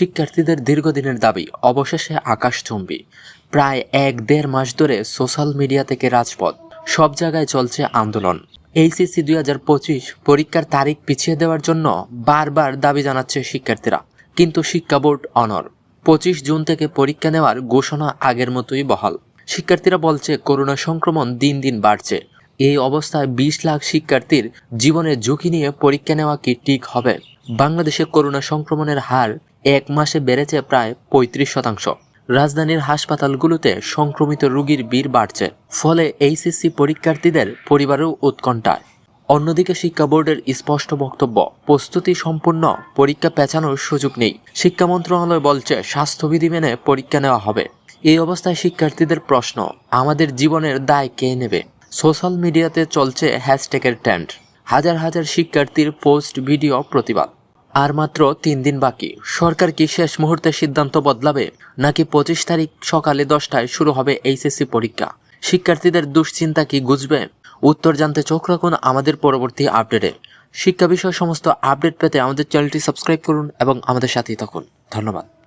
শিক্ষার্থীদের দীর্ঘদিনের দাবি, অবশেষে আকাশচুম্বী প্রায় এক দেড় মাস ধরে সোশ্যাল মিডিয়া থেকে রাজপথ, সব জায়গায় চলছে আন্দোলন। এইচএসসি দুই হাজার পঁচিশ পরীক্ষার তারিখ পিছিয়ে দেওয়ার জন্য বারবার দাবি জানাচ্ছে শিক্ষার্থীরা। কিন্তু শিক্ষা বোর্ড অনর পঁচিশ জুন থেকে পরীক্ষা নেওয়ার ঘোষণা আগের মতোই বহাল। শিক্ষার্থীরা বলছে, করোনা সংক্রমণ দিন দিন বাড়ছে। এই অবস্থায় বিশ লাখ শিক্ষার্থীর জীবনের ঝুঁকি নিয়ে পরীক্ষা নেওয়া কি ঠিক হবে? বাংলাদেশে করোনা সংক্রমণের হার এক মাসে বেড়েছে প্রায় পঁয়ত্রিশ শতাংশ। রাজধানীর হাসপাতালগুলোতে সংক্রমিত রোগীর ভিড় বাড়ছে, ফলে এইচএসসি পরীক্ষার্থীদের পরিবারেও উৎকণ্ঠায়। অন্যদিকে শিক্ষা বোর্ডের স্পষ্ট বক্তব্য, প্রস্তুতি সম্পূর্ণ, পরীক্ষা পেছানোর সুযোগ নেই। শিক্ষা মন্ত্রণালয় বলছে, স্বাস্থ্যবিধি মেনে পরীক্ষা নেওয়া হবে। এই অবস্থায় শিক্ষার্থীদের প্রশ্ন, আমাদের জীবনের দায় কে নেবে? সোশ্যাল মিডিয়াতে চলছে হ্যাশট্যাগের ট্রেন্ড। হাজার হাজার শিক্ষার্থীর পোস্ট, ভিডিও, প্রতিবাদ। আর মাত্র তিন দিন বাকি। সরকার কি শেষ মুহূর্তে সিদ্ধান্ত বদলাবে? নাকি পঁচিশ তারিখ সকালে দশটায় শুরু হবে এইচএসসি পরীক্ষা? শিক্ষার্থীদের দুশ্চিন্তা কি গুজবে? উত্তর জানতে চোখ রাখুন আমাদের পরবর্তী আপডেটে। শিক্ষা বিষয়ে সমস্ত আপডেট পেতে আমাদের চ্যানেলটি সাবস্ক্রাইব করুন এবং আমাদের সাথেই থাকুন। ধন্যবাদ।